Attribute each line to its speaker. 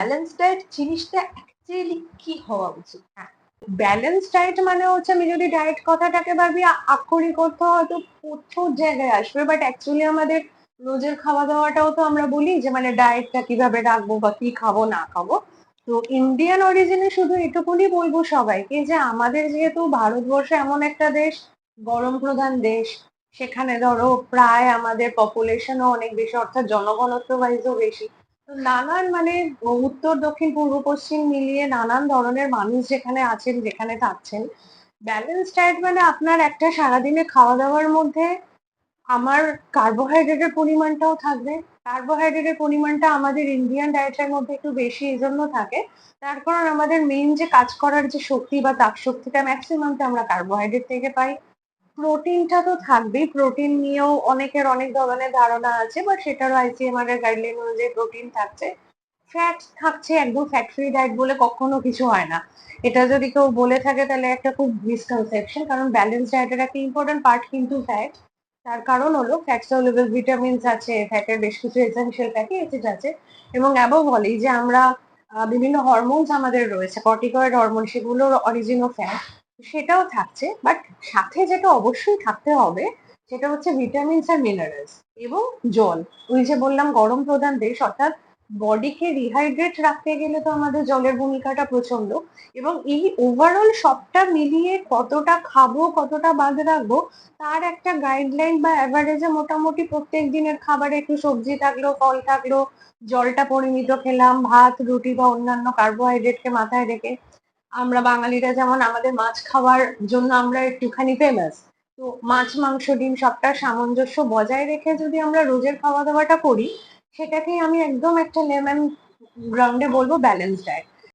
Speaker 1: Balance diet জিনিসটা actually কি হওয়া উচিত?
Speaker 2: ব্যালেন্স ডায়েট মানে হচ্ছে আমি যদি ডায়েট কথাটাকে ভাবি আক্ষরিক অর্থ হয়তো প্রচুর জায়গায় আসবে বাট অ্যাকচুয়ালি আমাদের রোজের খাওয়া দাওয়াটাও তো আমরা বলি যে মানে ডায়েটটা কীভাবে রাখব বা কি খাব, না খাব। তো ইন্ডিয়ান অরিজিনে শুধু এটুকুনি বলব সবাইকে যে, আমাদের যেহেতু ভারতবর্ষ এমন একটা দেশ, গরম প্রধান দেশ, সেখানে ধরো প্রায় আমাদের পপুলেশনও অনেক বেশি, অর্থাৎ জনঘনত্ব বেশি। নানান মানে উত্তর, দক্ষিণ, পূর্ব, পশ্চিম মিলিয়ে নানান ধরনের মানুষ যেখানে আছেন, যেখানে থাকছেন ব্যালেন্স ডায়েট মানে আপনার একটা সারাদিনে খাওয়া দাওয়ার মধ্যে আমার কার্বোহাইড্রেটের পরিমাণটাও থাকবে। কার্বোহাইড্রেটের পরিমাণটা আমাদের ইন্ডিয়ান ডায়েটের মধ্যে একটু বেশি এই জন্য থাকে। তার কারণ আমাদের মেইন যে কাজ করার যে শক্তি বা তাপ শক্তিটা ম্যাক্সিমামটা আমরা কার্বোহাইড্রেট থেকে পাই। প্রোটিনটা তো থাকবেই। প্রোটিন নিয়েও অনেকের অনেক ধরনের ধারণা আছে বাট সেটারও আইসিএমআর এর গাইডলাইন অনুযায়ী প্রোটিন থাকছে। ফ্যাট থাকছে একদম ফ্যাট ফ্রি ডায়েট বলে কখনো কিছু হয় না। এটা যদি কেউ বলে থাকে, তাহলে একটা খুব মিসকনসেপশন কারণ ব্যালেন্স ডায়েটের একটা ইম্পর্টেন্ট পার্ট কিন্তু ফ্যাট তার কারণ হলো ফ্যাট সলিউবল ভিটামিনস আছে ফ্যাটের বেশ কিছু এসেনশিয়াল ফ্যাটি অ্যাসিড আছে। এবং অ্যাবভ বলি যে আমরা বিভিন্ন হরমোনস আমাদের রয়েছে কর্টিকয়েড হরমোন সেগুলোর অরিজিনও ফ্যাট সেটাও থাকছে বাট সাথে যেটা অবশ্যই থাকতে হবে, সেটা হচ্ছে ভিটামিনস আর মিনারেলস এবং জল। ওই যে বললাম, গরম প্রধান দেশ, অর্থাৎ বডিকে রিহাইড্রেট রাখতে গেলে তো আমাদের জলের ভূমিকাটা প্রচণ্ড এবং এই ওভারঅল সবটা মিলিয়ে কতটা খাব, কতটা বাদ রাখব, তার একটা গাইডলাইন বা অ্যাভারেজে মোটামুটি প্রত্যেক দিনের খাবারে একটু সবজি থাকল, ফল থাকল, জলটা পরিমিত খেলাম, ভাত, রুটি বা অন্যান্য কার্বোহাইড্রেটকে মাথায় রেখে আমরা বাঙালিরা যেমন আমাদের মাছ খাওয়ার জন্য আমরা একটুখানি ফেমাস তো মাছ, মাংস, ডিম সবটা সামঞ্জস্য বজায় রেখে যদি আমরা রোজের খাওয়া দাওয়াটা করি, সেটাকেই আমি একদম একটা লেমন গ্রাউন্ডে বলব ব্যালেন্স ডায়েট